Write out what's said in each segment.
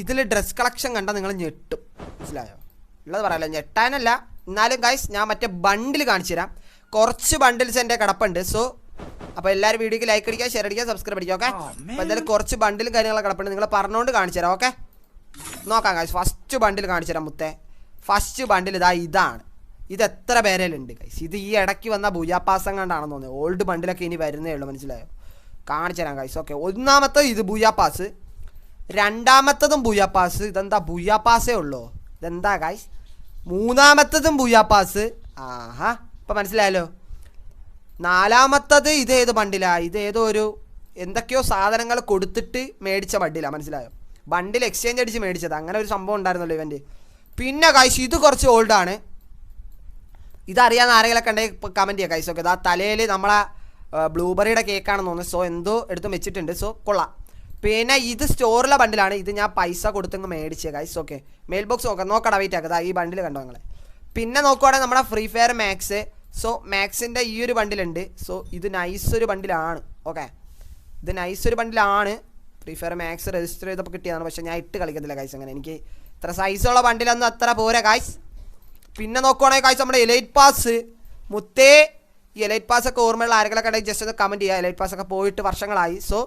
ഇതിൽ dress collection കണ്ടാൽ നിങ്ങൾ ഞെട്ടും. മനസ്സിലായോ? ഉള്ളത് പറയാലോ ഞെട്ടാനല്ല. എന്നാലും ഗൈസ് ഞാൻ മറ്റേ ബണ്ടിൽ കാണിച്ചു തരാം. കുറച്ച് ബണ്ടിൽസ് എന്റെ കിടപ്പുണ്ട്. സോ അപ്പോൾ എല്ലാവരും വീഡിയോക്ക് ലൈക്ക് അടിക്കുക ഷെയർ അടിക്കുക സബ്സ്ക്രൈബ് അടിക്കുക ഓക്കെ അപ്പോൾ എന്തായാലും കുറച്ച് ബണ്ടിലും കാര്യങ്ങളൊക്കെ കിടപ്പുണ്ട്. നിങ്ങൾ പറഞ്ഞുകൊണ്ട് കാണിച്ചു തരാം ഓക്കെ നോക്കാം ഗൈസ് ഫസ്റ്റ് ബണ്ടിൽ കാണിച്ചു തരാം മുത്തേ. ഫസ്റ്റ് ബണ്ടിൽ ഇതാ ഇതാണ്. ഇത് എത്ര പേരേലുണ്ട് ഗൈസ് ഇത് ഈ ഇടയ്ക്ക് വന്ന ഭൂയാപ്പാസം കണ്ടാണെന്ന് തോന്നുന്നത് ഓൾഡ് ബണ്ടിലൊക്കെ ഇനി വരുന്നേ ഉള്ളൂ മനസ്സിലായോ? കാണിച്ചു തരാം ഗൈസ് ഓക്കെ ഒന്നാമത്തെ ഇത് ഭൂയാപ്പാസ്. രണ്ടാമത്തതും പാസ് ഇതെന്താ ബുയാപ്പാസേ ഉള്ളോ? ഇതെന്താ ഗൈസ് മൂന്നാമത്തതും പാസ് ആഹാ ഇപ്പം മനസ്സിലായല്ലോ? നാലാമത്തത് ഇത് ഏത് ബണ്ടിലാ? ഇത് ഒരു എന്തൊക്കെയോ സാധനങ്ങൾ കൊടുത്തിട്ട് മേടിച്ച ബണ്ടിലാ. മനസ്സിലായോ? ബണ്ടിൽ എക്സ്ചേഞ്ച് അടിച്ച് മേടിച്ചത്. അങ്ങനെ ഒരു സംഭവം ഉണ്ടായിരുന്നല്ലോ ഇവന്റെ പിന്നെ കായ്സ് ഇത് കുറച്ച് ഓൾഡാണ് ഇതറിയാവുന്ന ആരെങ്കിലൊക്കെ ഉണ്ടെങ്കിൽ കമന്റ് ചെയ്യാം കൈസ് ഓക്കെ ഇതാ തലയിൽ നമ്മളെ ബ്ലൂബെറിയുടെ കേക്കാണെന്ന് തോന്നുന്നു. സോ എന്തോ എടുത്ത് വെച്ചിട്ടുണ്ട്. സോ കൊള്ളാം. പിന്നെ ഇത് സ്റ്റോറിലെ ബണ്ടിലാണ് ഇത് ഞാൻ പൈസ കൊടുത്തങ്ങ് മേടിച്ചേ ഗൈസ് ഓക്കെ മെയിൽ ബോക്സ് നോക്കാം നോക്കടാ വെയിറ്റ് ആക്കാം ഈ ബണ്ടിൽ കണ്ടോ നിങ്ങളെ? പിന്നെ നോക്കുവാണെങ്കിൽ നമ്മുടെ ഫ്രീ ഫയർ മാക്സ് സോ മാക്സിന്റെ ഈ ഒരു ബണ്ടിലുണ്ട് സോ ഇത് നൈസ് ഒരു ബണ്ടിലാണ് ഓക്കെ ഇത് നൈസ് ഒരു ബണ്ടിലാണ് ഫ്രീ ഫയർ മാക്സ് രജിസ്റ്റർ ചെയ്തപ്പോൾ കിട്ടിയതാണ്. പക്ഷേ ഞാൻ ഇട്ട് കളിക്കത്തില്ല ഗൈസ് അങ്ങനെ എനിക്ക് ഇത്ര സൈസുള്ള ബണ്ടിലൊന്നും അത്ര പോരാ ഗൈസ് പിന്നെ നോക്കുവാണെങ്കിൽ ഗൈസ് നമ്മുടെ എലൈറ്റ് പാസ് മുത്തേ ഈ എലൈറ്റ് പാസ് ഒക്കെ ഓർമ്മയുള്ള ആരെങ്കിലൊക്കെ ഉണ്ടെങ്കിൽ ജസ്റ്റ് ഒന്ന് കമന്റ് ചെയ്യുക എലൈറ്റ് പാസ് ഒക്കെ പോയിട്ട് വർഷങ്ങളായി. സോ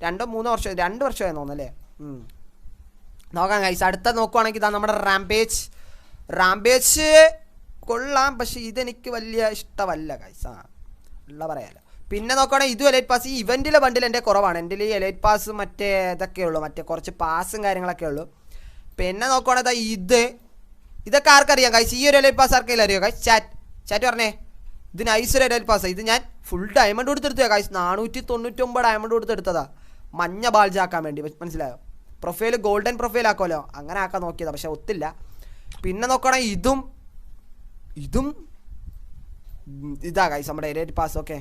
രണ്ടോ മൂന്നോ വർഷം രണ്ട് വർഷമായി തോന്നുന്നല്ലേ ഉം. നോക്കാം കൈസ് അടുത്ത നോക്കുവാണെങ്കിൽ ഇതാ നമ്മുടെ റാംപേജ് റാംപേജ് കൊള്ളാം പക്ഷേ ഇതെനിക്ക് വലിയ ഇഷ്ടമല്ല കൈസ് ആ ഉള്ള പറയാലോ. പിന്നെ നോക്കുകയാണെങ്കിൽ ഇതും എലൈറ്റ് പാസ് ഈ ഇവന്റിലെ ബണ്ടിൽ എന്റെ കുറവാണ്. എന്റെ ഈ എലൈറ്റ് പാസ് മറ്റേ ഇതൊക്കെ ഉള്ളൂ. മറ്റേ കുറച്ച് പാസും കാര്യങ്ങളൊക്കെ ഉള്ളൂ. പിന്നെ നോക്കുവാണെങ്കിൽ ദാ ഇത്. ഇതൊക്കെ ആർക്കറിയാം കൈസ് ഈ ഒരു എലൈറ്റ് പാസ് ആർക്കെങ്കിലും അറിയോ കൈസ് ചാറ്റ് ചാറ്റ് പറഞ്ഞേ. ഇത് നൈസ് ഒരു എലൈറ്റ് പാസ് ഇത് ഞാൻ ഫുൾ ഡയമണ്ട് കൊടുത്തെടുത്തതാ കൈസ് നാനൂറ്റി തൊണ്ണൂറ്റി ഒമ്പത് ഡയമണ്ട് കൊടുത്തെടുത്തതാ. മഞ്ഞ ബാൾജാക്കാൻ വേണ്ടി. മനസ്സിലായോ? പ്രൊഫൈൽ ഗോൾഡൻ പ്രൊഫൈൽ ആക്കുമല്ലോ. അങ്ങനെ ആക്കാൻ നോക്കിയതാ പക്ഷെ ഒത്തില്ല. പിന്നെ നോക്കണേ ഇതും ഇതും ഇതാ ഗൈസ് നമ്മുടെ എലൈറ്റ് പാസ് ഓക്കെ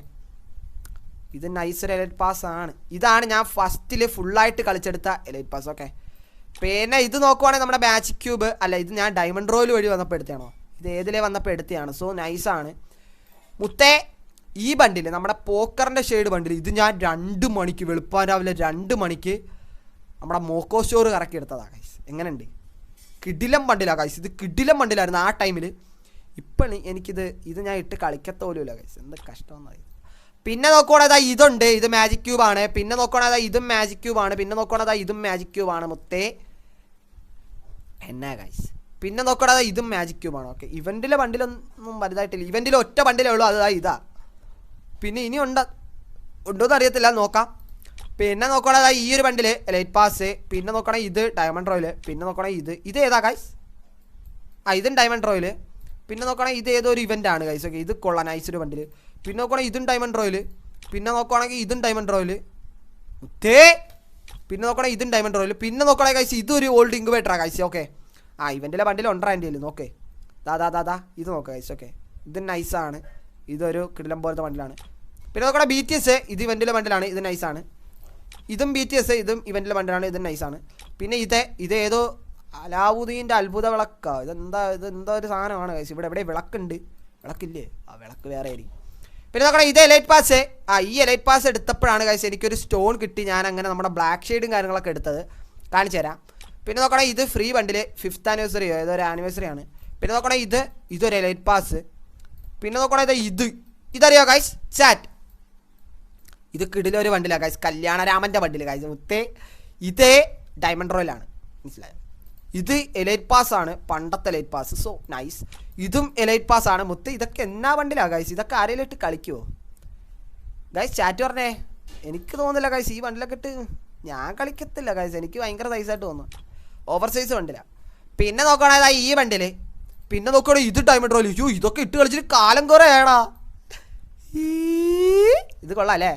ഇത് നൈസ് ഒരു എലൈറ്റ് പാസ് ആണ്. ഇതാണ് ഞാൻ ഫസ്റ്റിൽ ഫുള്ളായിട്ട് കളിച്ചെടുത്ത എലൈറ്റ് പാസ് ഓക്കെ പിന്നെ ഇത് നോക്കുവാണെങ്കിൽ നമ്മുടെ മാജിക് ക്യൂബ് അല്ല ഇത് ഞാൻ ഡയമണ്ട് റോയിൽ വഴി വന്നപ്പോൾ എടുത്തതാണോ? ഇത് ഏതിലേ വന്നപ്പോൾ എടുത്തതാണ്. സോ നൈസാണ് മുത്തേ ഈ ബണ്ടിൽ നമ്മുടെ പോക്കറിന്റെ ഷെയ്ഡ് ബണ്ടിൽ ഇത് ഞാൻ രണ്ട് മണിക്ക് വെളുപ്പാൻ രാവിലെ രണ്ട് മണിക്ക് നമ്മുടെ മോക്കോ സ്റ്റോർ കറക്കി എടുത്തതാണ് കൈസ് എങ്ങനെയുണ്ട്? കിടിലം ബണ്ടിലാണ് കൈസ് ഇത് കിടിലം ബണ്ടിലായിരുന്നു ആ ടൈമിൽ ഇപ്പം എനിക്കിത് ഇത് ഞാൻ ഇട്ട് കളിക്കത്ത പോലുമില്ല കൈസ് എന്ത് കഷ്ടമെന്നറിയാം പിന്നെ നോക്കുവാണെങ്കിൽ ഇതുണ്ട്. ഇത് മാജിക് ക്യൂബാണ് പിന്നെ നോക്കുവാണെങ്കിൽ ഇതും മാജിക് ക്യൂബാണ് പിന്നെ നോക്കുവാണെങ്കിൽ ഇതും മാജിക് ക്യൂബാണ് മുത്തേ. എന്നാ കൈസ് പിന്നെ നോക്കടാ ഇതും മാജിക് ക്യൂബാണ് ഓക്കെ ഇവന്റിലെ ബണ്ടിലൊന്നും വലുതായിട്ടില്ല. ഇവന്റിൽ ഒറ്റ ബണ്ടിലേ ഉള്ളൂ. അതാ ഇതാ. പിന്നെ ഇനി ഉണ്ടോ എന്ന് അറിയത്തില്ല നോക്കാം. പിന്നെ നോക്കണത് ഈ ഒരു ബണ്ടിൽ ലൈറ്റ് പാസ് പിന്നെ നോക്കണേ ഇത് ഡയമണ്ട് റോയിൽ പിന്നെ നോക്കണേ ഇത്. ഇത് ഏതാ ഗൈസ് ആ ഇതും ഡയമണ്ട് റോയിൽ പിന്നെ നോക്കണേ ഇത് ഏതോ ഒരു ഇവന്റ് ആണ് ഗൈസ് ഓക്കെ ഇത് കൊള്ളാൻ ഐസ് ഒരു ബണ്ടിൽ പിന്നെ നോക്കണേ ഇതും ഡയമണ്ട് റോയിൽ പിന്നെ നോക്കുവാണെങ്കിൽ ഇതും ഡയമണ്ട് റോയിൽ ഉത്തേ പിന്നെ നോക്കണേ ഇതും ഡയമണ്ട് റോയിൽ പിന്നെ നോക്കണേ ഗൈസ് ഇതൊരു ഓൾഡ് ഇങ്കുബേറ്ററാ ഗൈസ് ഓക്കെ ആ ഇവന്റിലെ ബണ്ടിൽ ഉണ്ടാ എന്റെ നോക്കേ. ദാ ദാ ദാ ഇത് നോക്കാം ഗൈസ് ഓക്കെ ഇത് നൈസാണ് ഇതൊരു കിടിലം പോലത്തെ ബണ്ടിലാണ് പിന്നെ നോക്കണേ ബി ടി എസ് ഇത് ഇവന്റിലെ ബണ്ടിലാണ് ഇത് നൈസാണ് ഇതും ബി ടി എസ് ഇതും ഇവന്റിലെ ബണ്ടിലാണ് ഇതും നൈസാണ് പിന്നെ ഇത് ഇത് ഏതോ അലാവുദ്ദീന്റെ അത്ഭുത വിളക്കാണ് ഇതെന്താ ഇത് ഒരു സാധനമാണ് കൈസ് ഇവിടെ എവിടെ വിളക്കുണ്ട്. വിളക്കില്ലേ? ആ വിളക്ക് വേറെ ആയിരിക്കും. പിന്നെ നോക്കണം ഇത് എലൈറ്റ് പാസ് ആ ഈ എലൈറ്റ് പാസ് എടുത്തപ്പോഴാണ് കൈസ് എനിക്കൊരു സ്റ്റോൺ കിട്ടി. ഞാൻ അങ്ങനെ നമ്മുടെ ബ്ലാക്ക് ഷെയ്ഡും കാര്യങ്ങളൊക്കെ എടുത്തത്. കാണിച്ചു തരാം. പിന്നെ നോക്കണം ഇത് ഫ്രീ ബണ്ടിൽ ഫിഫ്ത്ത് ആനിവേഴ്സറിയോ ഏതോ ഒരു ആനിവേഴ്സറി ആണ്. പിന്നെ നോക്കണം ഇത് ഇതൊരു എലൈറ്റ് പാസ് പിന്നെ നോക്കണേ ഇത് ഇത്. ഇതറിയോ ഗൈസ് ചാറ്റ് ഇത് കിടിലൊരു വണ്ടിലാണ് ഗൈസ് കല്യാണരാമന്റെ വണ്ടിയിൽ ഗൈസ് മുത്തേ ഇതേ ഡയമണ്ട് റോയിലാണ് മനസ്സിലായത് ഇത് എലൈറ്റ് പാസ് ആണ്. പണ്ടത്തെ എലൈറ്റ് പാസ് സോ നൈസ് ഇതും എലൈറ്റ് പാസ് ആണ്. മുത്ത് ഇതൊക്കെ എന്നാ വണ്ടിലാണ് ഗൈസ് ഇതൊക്കെ ആരെങ്കിലും ഇട്ട് കളിക്കുമോ ഗൈസ് ചാറ്റ് പറഞ്ഞേ. എനിക്ക് തോന്നുന്നില്ല ഗൈസ് ഈ വണ്ടിലൊക്കെ ഇട്ട് ഞാൻ കളിക്കത്തില്ല ഗൈസ് എനിക്ക് ഭയങ്കര സൈസായിട്ട് തോന്നുന്നു. ഓവർ സൈസ് വണ്ടിലാണ് പിന്നെ നോക്കുകയാണെങ്കിൽ ഈ വണ്ടിയിൽ പിന്നെ നോക്കുകയാണെങ്കിൽ ഇത് ഡയമണ്ട് റോയൽ അയ്യോ ഇതൊക്കെ ഇട്ട് കളിച്ചിട്ട് കാലം കുറെ ആണാ ഇത് കൊള്ളാം അല്ലേ?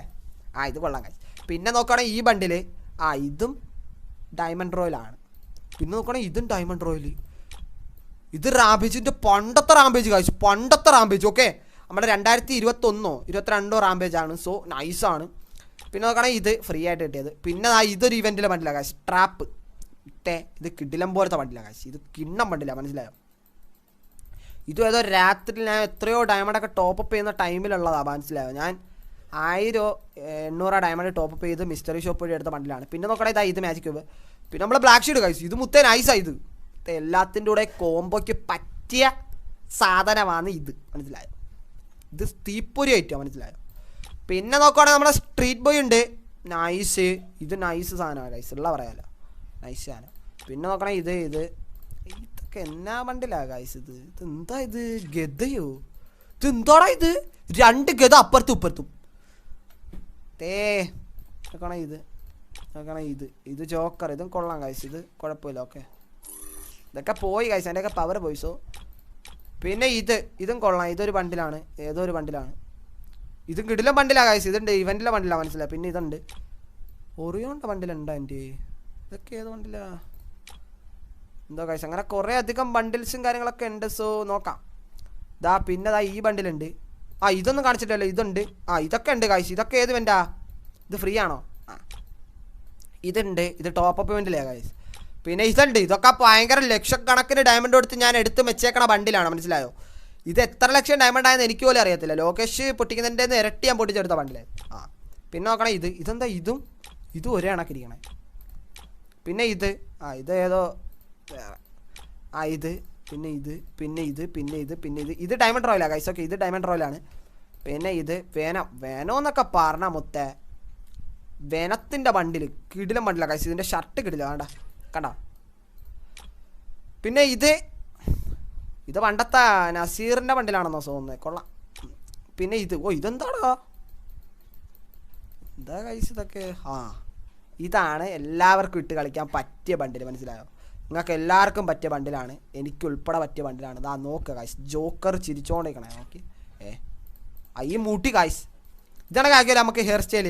ആ ഇത് കൊള്ളാം പിന്നെ നോക്കുകയാണെങ്കിൽ ഈ ബണ്ടിൽ ആ ഇതും ഡയമണ്ട് റോയിലാണ് പിന്നെ നോക്കുകയാണെങ്കിൽ ഇതും ഡയമണ്ട് റോയിൽ ഇത് റാമ്പേജിന്റെ പണ്ടത്തെ റാമ്പേജ് കാശ് പണ്ടത്തെ റാമ്പേജ് ഓക്കെ നമ്മുടെ രണ്ടായിരത്തി ഇരുപത്തൊന്നോ ഇരുപത്തിരണ്ടോ ആണ്. സോ നൈസാണ് പിന്നെ നോക്കുകയാണെങ്കിൽ ഇത് ഫ്രീ ആയിട്ട് കിട്ടിയത്. പിന്നെ ആ ഇതൊരു ഇവന്റിലെ വണ്ടിയിലാണ് കാശ് ട്രാപ്പ് ഇട്ടേ ഇത് കിടിലം പോലത്തെ വണ്ടിയിലാണ് കാശ് ഇത് കിണ്ണം ബണ്ടില മനസ്സിലായോ? ഇതും ഏതോ രാത്രി ഞാൻ എത്രയോ ഡയമണ്ടൊക്കെ ടോപ്പ് അപ്പ് ചെയ്യുന്ന ടൈമിലുള്ളതാണ് മനസ്സിലായോ? ഞാൻ ആയിരോ എണ്ണൂറോ ഡയമണ്ട് ടോപ്പ് അപ്പ് ചെയ്ത് മിസ്റ്ററി ഷോപ്പ് വഴി എടുത്ത ബണ്ടിലാണ് പിന്നെ നോക്കണേ ഇതാ ഇത് മാജിക് ക്യൂബ് പിന്നെ നമ്മൾ ബ്ലാക്ക് ഷീഡ് കഴിച്ചു ഇത് മുത്തേ ഇത്. ഇത് എല്ലാത്തിന്റെ കൂടെ കോംബോയ്ക്ക് പറ്റിയ സാധനമാണ് ഇത് മനസ്സിലായോ? ഇത് തീപ്പൊരി ഐറ്റം മനസ്സിലായോ? പിന്നെ നോക്കുവാണെങ്കിൽ നമ്മുടെ സ്ട്രീറ്റ് ബോയ് ഉണ്ട്. നൈസ് ഇത് നൈസ് സാധനമാണ് നൈസ് ഉള്ള പറയാലോ. നൈസ് സാധനം. പിന്നെ നോക്കണേ ഇത് ഇത്. ഇതൊക്കെ എന്നാ വണ്ടിലാ ഗായ്സ് ഇത്? ഇത് എന്താ ഇത്? ഗതയോ ഇത് എന്താടാ ഇത്? രണ്ട് ഗത അപ്പുറത്തും ഇപ്പുറത്തും. തേ നോക്കണേ ഇത്. നോക്കണേ ഇത്. ഇത് ജോക്കർ. ഇതും കൊള്ളാം ഗായ്സ് ഇത് കുഴപ്പമില്ല ഓക്കെ ഇതൊക്കെ പോയി ഗായ്സ് അതിന്റെയൊക്കെ പവർ പോയി സോ പിന്നെ ഇത്. ഇതും കൊള്ളാം. ഇതൊരു ബണ്ടിലാണ് ഏതോ ഒരു ബണ്ടിലാണ് ഇതും കിടിലം ബണ്ടിലാ ഗായ്സ് ഇതുണ്ട്. ഇവന്റിലെ വണ്ടിലാണ് മനസ്സിലായി. പിന്നെ ഇതുണ്ട്. ഒറിയോണ്ട ബണ്ടിലുണ്ടോ എന്റെ ഇതൊക്കെ ഏത് ബണ്ടിലാ എന്തോ ഗൈസ് അങ്ങനെ കുറേ അധികം ബണ്ടിൽസും കാര്യങ്ങളൊക്കെ ഉണ്ട് സോ നോക്കാം. ദാ പിന്നെ ദാ ഈ ബണ്ടിലുണ്ട് ആ ഇതൊന്നും കാണിച്ചിട്ടില്ല ഇതുണ്ട്. ആ ഇതൊക്കെ ഉണ്ട് കാഴ്ച ഇതൊക്കെ ഏത് വെന്റാ ഇത് ഫ്രീ ആണോ? ആ. ഇതുണ്ട് ഇത് ടോപ്പ് അപ്പ് വേണ്ടില്ലേ കാഴ്ച പിന്നെ ഇതുണ്ട് ഇതൊക്കെ ഭയങ്കര ലക്ഷക്കണക്കിന് ഡയമണ്ട് കൊടുത്ത് ഞാൻ എടുത്ത് വെച്ചേക്കണ ബണ്ടിലാണ് മനസ്സിലായോ? ഇത് എത്ര ലക്ഷം ഡയമണ്ട് ആയെന്ന് എനിക്ക് പോലും അറിയത്തില്ല. ലോകേഷ് പൊട്ടിക്കുന്നതിന്റെ ഇരട്ടി ഞാൻ പൊട്ടിച്ചെടുത്ത ബണ്ടിലെ ആ പിന്നെ നോക്കണേ ഇത് ഇതെന്താ ഇതും ഇതും ഒരേ കണക്കിരിക്കണേ. പിന്നെ ഇത് ആ ഇത് ഏതോ വേറെ ആ ഇത് പിന്നെ ഇത് പിന്നെ ഇത് പിന്നെ ഇത് പിന്നെ ഇത്. ഇത് ഡയമണ്ട് റോയിലാണ് ഗൈസ് ഓക്കെ ഇത് ഡയമണ്ട് റോയിലാണ് പിന്നെ ഇത് വേന വേനോ എന്നൊക്കെ പറഞ്ഞ മുത്തേ വെനത്തിന്റെ ബണ്ടിൽ കിടിലം ബണ്ടിലാണ് ഗൈസ് ഇതിന്റെ ഷർട്ട് കിടില വേണ്ട കണ്ട? പിന്നെ ഇത് ഇത് പണ്ടത്തെ നസീറിന്റെ ബണ്ടിലാണെന്നോ തോന്നുന്നത് കൊള്ളാം. പിന്നെ ഇത് ഓ ഇതെന്താടാ? എന്താ കൈസ് ഇതൊക്കെ? ആ ഇതാണ് എല്ലാവർക്കും ഇട്ട് കളിക്കാൻ പറ്റിയ ബണ്ടിൽ മനസ്സിലായോ? നിങ്ങൾക്ക് എല്ലാവർക്കും പറ്റിയ ബണ്ടിലാണ് എനിക്ക് ഉൾപ്പെടെ പറ്റിയ ബണ്ടിലാണ് ഇതാ നോക്കുക കായ്സ് ജോക്കർ ചിരിച്ചോണ്ടിരിക്കണേ നോക്കി. ഏ ഈ മൂട്ടി കായ്സ് ഇതാണ് കാക്കിയല്ലോ നമുക്ക് ഹെയർ സ്റ്റൈൽ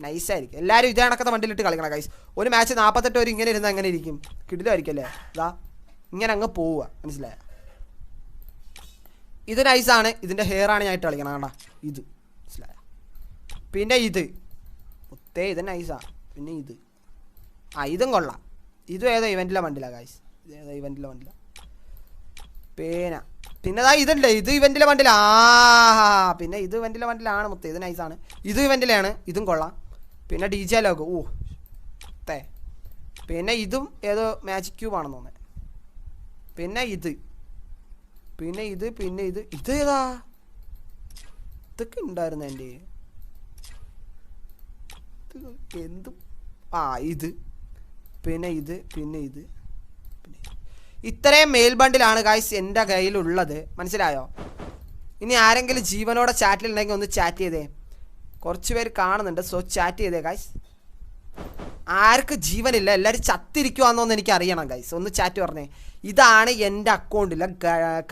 നൈസായിരിക്കും എല്ലാവരും ഇതേ കണക്കത്തെ വണ്ടിയിലിട്ട് കളിക്കണം കൈസ് ഒരു മാച്ച് നാൽപ്പത്തെട്ട് വരെ ഇങ്ങനെ ഇരുന്ന് അങ്ങനെ ഇരിക്കും. കിടിലായിരിക്കല്ലേ ഇതാ ഇങ്ങനെ അങ്ങ് പോവുക. മനസ്സിലായ? ഇത് നൈസാണ് ഇതിന്റെ ഹെയർ ആണ് ഞാൻ ഇട്ട് കളിക്കണം കണ്ടാ. ഇത്. മനസ്സിലായ? പിന്നെ ഇത്. ഒത്തേ ഇത് നൈസാണ് പിന്നെ ഇത്. ആ ഇതും കൊള്ളാം. ഇതും ഏതോ ഇവന്റിലെ വണ്ടില ഗായ്സ് ഏതോ ഇവന്റിലെ വണ്ടില പേന. പിന്നെ അതാ ഇതല്ലേ ഇത് ഇവന്റിലെ വണ്ടില ആ പിന്നെ ഇത് ഇവന്റിലെ വണ്ടിലാണ് മൊത്തം. ഇത് നൈസാണ് ഇത് ഇവന്റിലാണ് ഇതും കൊള്ളാം. പിന്നെ ഡി ജെ ലോക്ക് ഓ തേ. പിന്നെ ഇതും ഏതോ മാജിക് ക്യൂബ് ആണെന്ന് തോന്നുന്നത് പിന്നെ ഇത്. പിന്നെ ഇത് പിന്നെ ഇത്. ഇത് ഏതാ? ഇതൊക്കെ ഉണ്ടായിരുന്നു എന്റെ? എന്തും ആ ഇത്. പിന്നെ ഇത് പിന്നെ ഇത് പിന്നെ ഇത്രയും മെയിൽ ബണ്ടിലാണ് ഗായ്സ് എന്റെ കയ്യിലുള്ളത്. മനസ്സിലായോ? ഇനി ആരെങ്കിലും ജീവനോടെ ചാറ്റിലുണ്ടെങ്കിൽ ഒന്ന് ചാറ്റ് ചെയ്തേ. കുറച്ച് പേര് കാണുന്നുണ്ട് സോ ചാറ്റ് ചെയ്തേ ഗായ്സ് ആർക്ക് ജീവനില്ല എല്ലാവരും ചത്തിരിക്കുവാന്നോന്ന് എനിക്ക് അറിയണം ഗൈസ് ഒന്ന് ചാറ്റ് പറഞ്ഞേ. ഇതാണ് എന്റെ അക്കൗണ്ടിലെ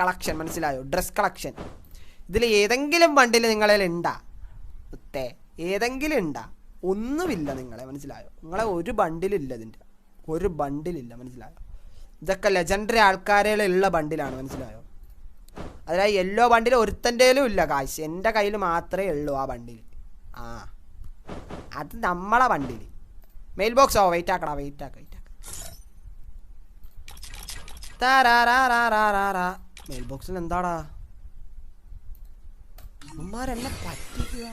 കളക്ഷൻ മനസ്സിലായോ? ഡ്രസ് കളക്ഷൻ ഇതിൽ ഏതെങ്കിലും വണ്ടിയിൽ നിങ്ങളിൽ ഉണ്ടാ ഏതെങ്കിലും ഉണ്ടാ ഒന്നുമില്ല നിങ്ങളെ മനസ്സിലായോ? നിങ്ങളെ ഒരു ബണ്ടിലില്ല ഇതിന്റെ. ഒരു ബണ്ടിലില്ല മനസ്സിലായോ? ഇതൊക്കെ ലെജൻഡറി ആൾക്കാരുള്ള ബണ്ടിലാണ് മനസ്സിലായോ? അതായത് യെല്ലോ ബണ്ടിൽ ഒരുത്തന്റെയിലും ഇല്ല കാശ് എന്റെ കയ്യിൽ മാത്രമേ ഉള്ളൂ ആ ബണ്ടിൽ. ആ. അത് നമ്മളെ ബണ്ടിൽ. മെയിൽ ബോക്സ് ഓ വെയിറ്റ് ആക്കടാ വെയിറ്റ് ആക്ക വെയിറ്റ് ആക്ക. മെയിൽ ബോക്സിൽ എന്താടാ? ഉമ്മാരെന്നെ പറ്റിക്കുക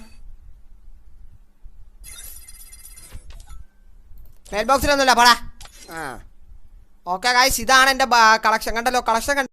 മെയിൽ ബോക്സിലൊന്നുമില്ല പടാ. ആ. ഓക്കെ ഗായ്സ് ഇതാണ് എന്റെ കളക്ഷൻ കണ്ടല്ലോ കളക്ഷൻ കണ്ട?